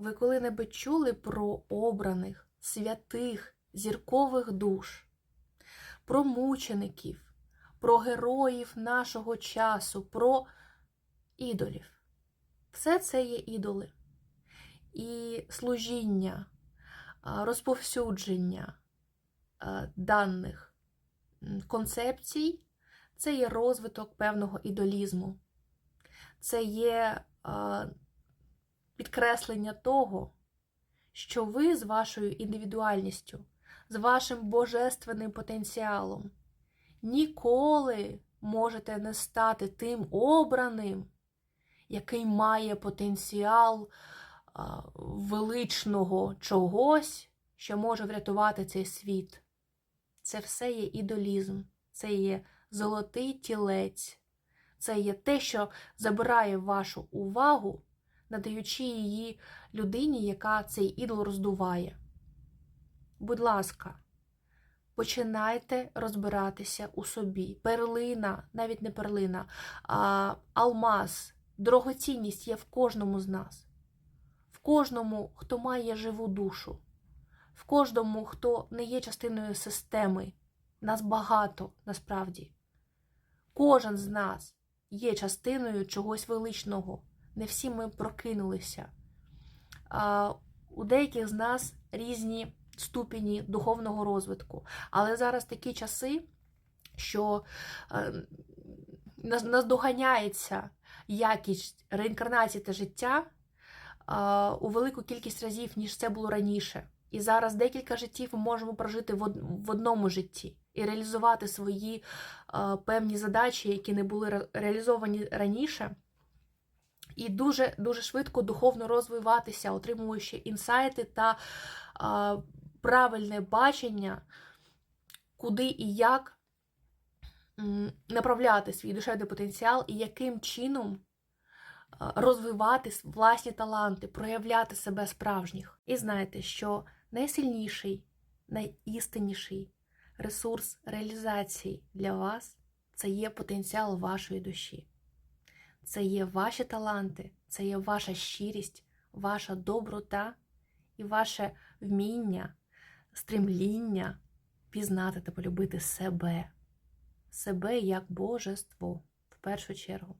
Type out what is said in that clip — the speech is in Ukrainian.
ви коли-небудь чули про обраних, святих, зіркових душ, про мучеників, про героїв нашого часу, про ідолів? Все це є ідоли. І служіння, розповсюдження даних концепцій це є розвиток певного ідолізму. Це є підкреслення того, що ви з вашою індивідуальністю, з вашим божественним потенціалом ніколи можете не стати тим обраним, який має потенціал величного чогось, що може врятувати цей світ. Це все є ідолізм, це є золотий тілець, це є те, що забирає вашу увагу, надаючи її людині, яка цей ідол роздуває. Будь ласка, починайте розбиратися у собі. Перлина, навіть не перлина, а алмаз, дорогоцінність є в кожному з нас, в кожному, хто має живу душу, в кожному, хто не є частиною системи. Нас багато насправді. Кожен з нас є частиною чогось величного. Не всі ми прокинулися. У деяких з нас різні ступені духовного розвитку. Але зараз такі часи, що е, наздоганяється якість реінкарнації та життя у велику кількість разів, ніж це було раніше. І зараз декілька життів ми можемо прожити в одному житті і реалізувати свої певні задачі, які не були реалізовані раніше. І дуже дуже швидко духовно розвиватися, отримуючи інсайти та а, правильне бачення, куди і як направляти свій душевний потенціал, і яким чином розвивати власні таланти, проявляти себе справжніх. І знаєте, що найсильніший, найістинніший ресурс реалізації для вас це є потенціал вашої душі. Це є ваші таланти, це є ваша щирість, ваша доброта і ваше вміння, стремління пізнати та полюбити себе, себе як божество в першу чергу.